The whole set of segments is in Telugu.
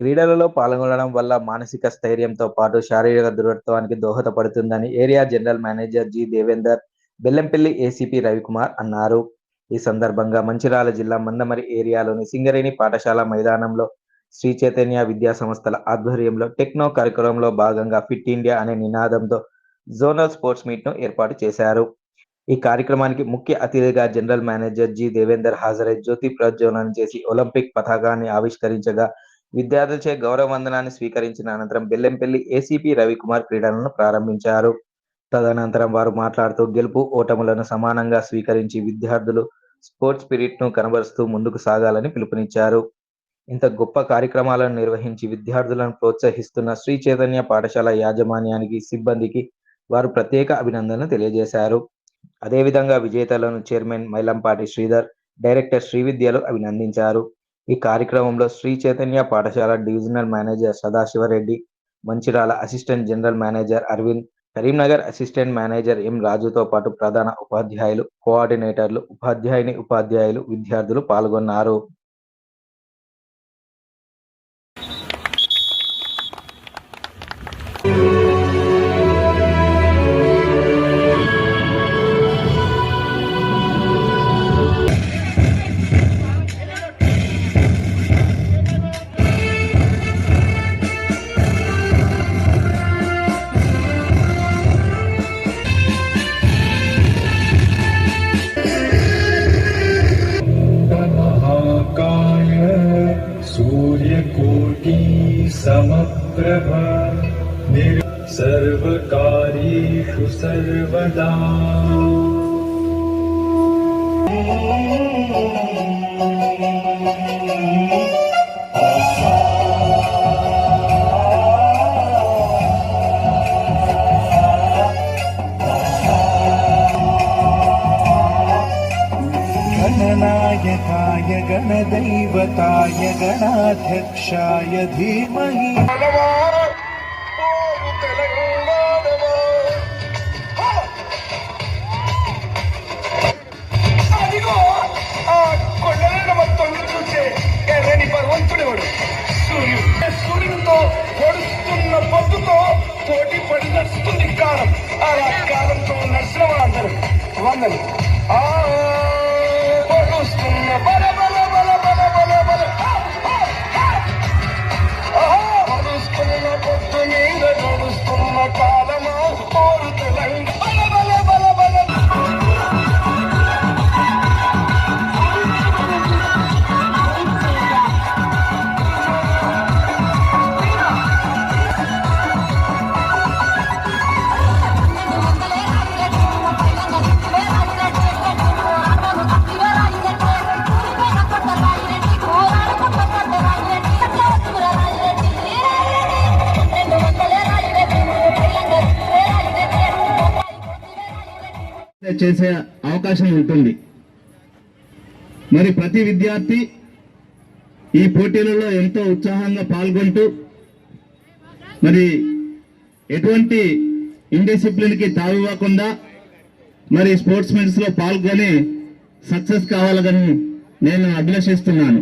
క్రీడలలో పాల్గొనడం వల్ల మానసిక స్థైర్యంతో పాటు శారీరక దృఢత్వానికి దోహదపడుతుందని area general manager G Devender Bellampalli ACP Ravikumar అన్నారు. ఈ సందర్భంగా మంచిరాల జిల్లా మందమరి ఏరియాలోని సింగరేణి పాఠశాల మైదానంలో శ్రీ చైతన్య విద్యా సంస్థల ఆధ్వర్యంలో టెక్నో కార్యక్రమంలో భాగంగా ఫిట్ ఇండియా అనే నినాదంతో జోనల్ స్పోర్ట్స్ మీట్ను ఏర్పాటు చేశారు. ఈ కార్యక్రమానికి ముఖ్య అతిథిగా జనరల్ మేనేజర్ జి దేవేందర్ హాజరై జ్యోతి ప్రజ్వలనం చేసి ఒలింపిక్ పతాకాన్ని ఆవిష్కరించగా విద్యార్థులచే గౌరవ వందనాన్ని స్వీకరించిన అనంతరం బెల్లంపల్లి ఏసీపీ రవికుమార్ క్రీడలను ప్రారంభించారు. తదనంతరం వారు మాట్లాడుతూ గెలుపు ఓటములను సమానంగా స్వీకరించి విద్యార్థులు స్పోర్ట్స్ స్పిరిట్ను కనబరుస్తూ ముందుకు సాగాలని పిలుపునిచ్చారు. ఇంత గొప్ప కార్యక్రమాలను నిర్వహించి విద్యార్థులను ప్రోత్సహిస్తున్న శ్రీ చైతన్య పాఠశాల యాజమాన్యానికి సిబ్బందికి వారు ప్రత్యేక అభినందనలు తెలియజేశారు. అదేవిధంగా విజేతలను చైర్మన్ మైలంపాటి శ్రీధర్ డైరెక్టర్ శ్రీవిద్యలు అభినందించారు. ఈ కార్యక్రమంలో శ్రీ చైతన్య పాఠశాల divisional manager Sadasivareddy Mancherial assistant general manager Aravind Karimnagar assistant manager M రాజుతో పాటు ప్రధాన ఉపాధ్యాయులు కోఆర్డినేటర్లు ఉపాధ్యాయుని ఉపాధ్యాయులు విద్యార్థులు పాల్గొన్నారు. सूर्यकोटि समप्रभ निर् सर्वकार्येषु सर्वदा गणनायकाय गणदैवताय गणाध्यक्षाय धीमहि చేసే అవకాశం ఉంటుంది. మరి ప్రతి విద్యార్థి ఈ పోటీలలో ఎంతో ఉత్సాహంగా పాల్గొంటూ మరి ఎటువంటి ఇండిసిప్లిన్కి తావివ్వకుండా మరి స్పోర్ట్స్ మెన్స్లో పాల్గొని సక్సెస్ కావాలని నేను అభిలషిస్తున్నాను.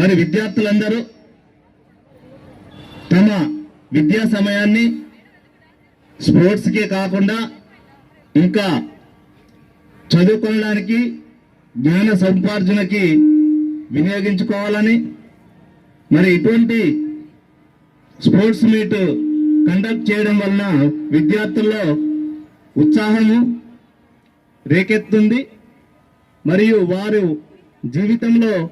మరి విద్యార్థులందరూ తమ విద్యా సమయాన్ని స్పోర్ట్స్కే కాకుండా ఇంకా చదువుకోవడానికి జ్ఞాన సముపార్జనకి వినియోగించుకోవాలని మరి ఇటువంటి స్పోర్ట్స్ మీట్ కండక్ట్ చేయడం వలన విద్యార్థుల్లో ఉత్సాహము రేకెత్తుంది. మరియు వారు జీవితంలో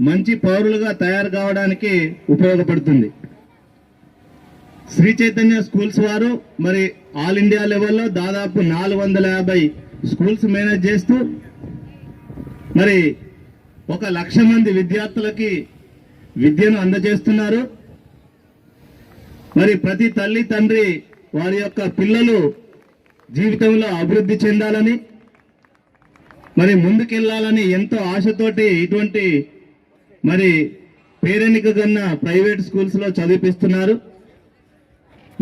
మంచి పౌరులుగా తయారు కావడానికి ఉపయోగపడుతుంది. శ్రీ చైతన్య స్కూల్స్ వారు మరి ఆల్ ఇండియా లెవెల్లో దాదాపు నాలుగు వందల యాభై స్కూల్స్ మేనేజ్ చేస్తూ మరి ఒక లక్ష మంది విద్యార్థులకి విద్యను అందజేస్తున్నారు. మరి ప్రతి తల్లి తండ్రి వారి యొక్క పిల్లలు జీవితంలో అభివృద్ధి చెందాలని మరి ముందుకెళ్ళాలని ఎంతో ఆశతోటి ఇటువంటి మరి పేరెనిక కన్నా ప్రైవేట్ స్కూల్స్లో చదివిపిస్తున్నారు.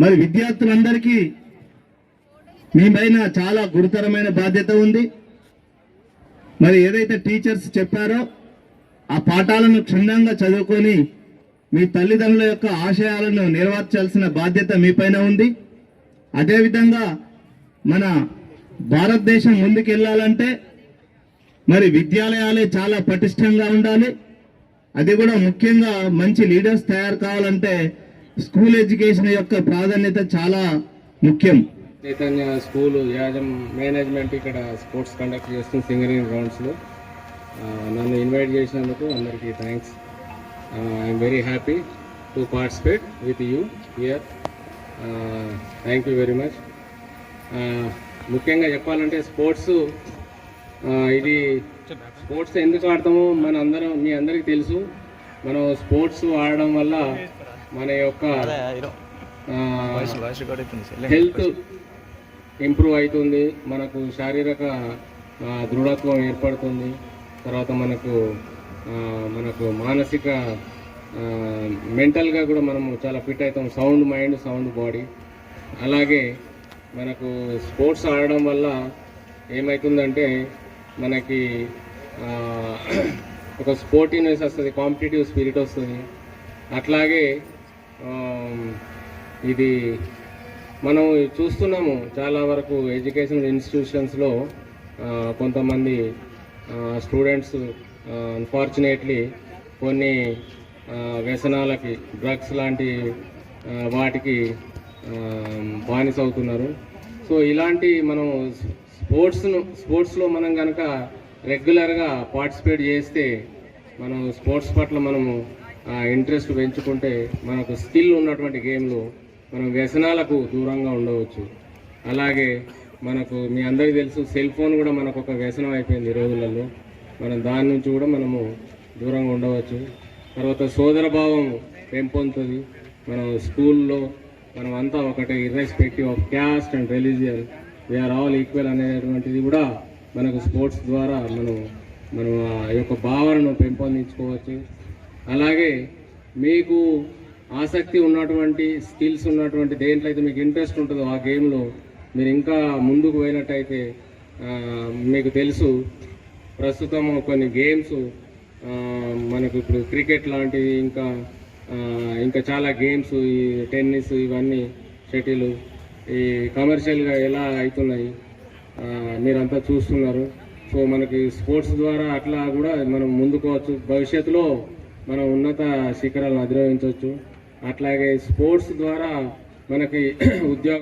మరి విద్యార్థులందరికీ మీ పైన చాలా గురుతరమైన బాధ్యత ఉంది. మరి ఏదైతే టీచర్స్ చెప్పారో ఆ పాఠాలను క్షుణ్ణంగా చదువుకొని మీ తల్లిదండ్రుల యొక్క ఆశయాలను నెరవేర్చాల్సిన బాధ్యత మీపైన ఉంది. అదేవిధంగా మన భారతదేశం ముందుకెళ్ళాలంటే మరి విద్యాలయాలే చాలా పటిష్టంగా ఉండాలి. అది కూడా ముఖ్యంగా మంచి లీడర్స్ తయారు కావాలంటే స్కూల్ ఎడ్యుకేషన్ యొక్క ప్రాధాన్యత చాలా ముఖ్యం. చైతన్య స్కూల్ యాజం మేనేజ్మెంట్ ఇక్కడ స్పోర్ట్స్ కండక్ట్ చేస్తుంది సింగరింగ్ గ్రౌండ్స్లో నన్ను ఇన్వైట్ చేసినందుకు అందరికీ thanks I'm very happy to participate with you here thank you very much ముఖ్యంగా చెప్పాలంటే స్పోర్ట్స్ ఇది స్పోర్ట్స్ ఎందుకు ఆడతామో మన అందరం మీ అందరికీ తెలుసు. మనం స్పోర్ట్స్ ఆడడం వల్ల మన యొక్క హెల్త్ ఇంప్రూవ్ అవుతుంది. మనకు శారీరక దృఢత్వం ఏర్పడుతుంది. తర్వాత మనకు మనకు మానసిక మెంటల్గా కూడా మనము చాలా ఫిట్ అవుతాం. Sound mind sound body. అలాగే మనకు స్పోర్ట్స్ ఆడడం వల్ల ఏమవుతుందంటే మనకి ఒక స్పోర్టివ్నెస్ వస్తుంది కాంపిటేటివ్ స్పిరిట్ వస్తుంది. అట్లాగే ఇది మనం చూస్తున్నాము చాలా వరకు ఎడ్యుకేషన్ ఇన్స్టిట్యూషన్స్లో కొంతమంది స్టూడెంట్స్ అన్ఫార్చునేట్లీ కొన్ని వ్యసనాలకి డ్రగ్స్ లాంటి వాటికి ఆ, బానిస అవుతున్నారు సో ఇలాంటి మనం స్పోర్ట్స్ను స్పోర్ట్స్లో మనం కనుక రెగ్యులర్గా పార్టిసిపేట్ చేస్తే మనం స్పోర్ట్స్ పట్ల మనము ఇంట్రెస్ట్ పెంచుకుంటే మనకు స్కిల్ ఉన్నటువంటి గేమ్లు మనం వ్యసనాలకు దూరంగా ఉండవచ్చు. అలాగే మనకు మీ అందరికీ తెలుసు సెల్ ఫోన్ కూడా మనకు ఒక వ్యసనం అయిపోయింది ఈ రోజులలో. మనం దాని నుంచి కూడా మనము దూరంగా ఉండవచ్చు. తర్వాత సోదర భావం పెంపొందుతుంది. మనం స్కూల్లో మనం అంతా ఒకటే irrespective of caste and religion we're all equal అనేటువంటిది కూడా మనకు స్పోర్ట్స్ ద్వారా మనం మనం ఆ యొక్క భావనను పెంపొందించుకోవచ్చు. అలాగే మీకు ఆసక్తి ఉన్నటువంటి స్కిల్స్ ఉన్నటువంటి దేంట్లో అయితే మీకు ఇంట్రెస్ట్ ఉంటుందో ఆ గేమ్లో మీరు ఇంకా ముందుకు పోయినట్టయితే మీకు తెలుసు. ప్రస్తుతం కొన్ని గేమ్స్ మనకు ఇప్పుడు క్రికెట్ లాంటివి ఇంకా ఇంకా చాలా గేమ్స్ ఈ టెన్నిస్ ఇవన్నీ షటిల్ ఈ కమర్షియల్గా ఎలా అవుతున్నాయి మీరంతా చూస్తున్నారు. సో మనకి స్పోర్ట్స్ ద్వారా అట్లా కూడా మనం ముందుకోవచ్చు. భవిష్యత్తులో మనం ఉన్నత శిఖరాలను అధిరోహించవచ్చు. అట్లాగే స్పోర్ట్స్ ద్వారా మనకి ఉద్యోగ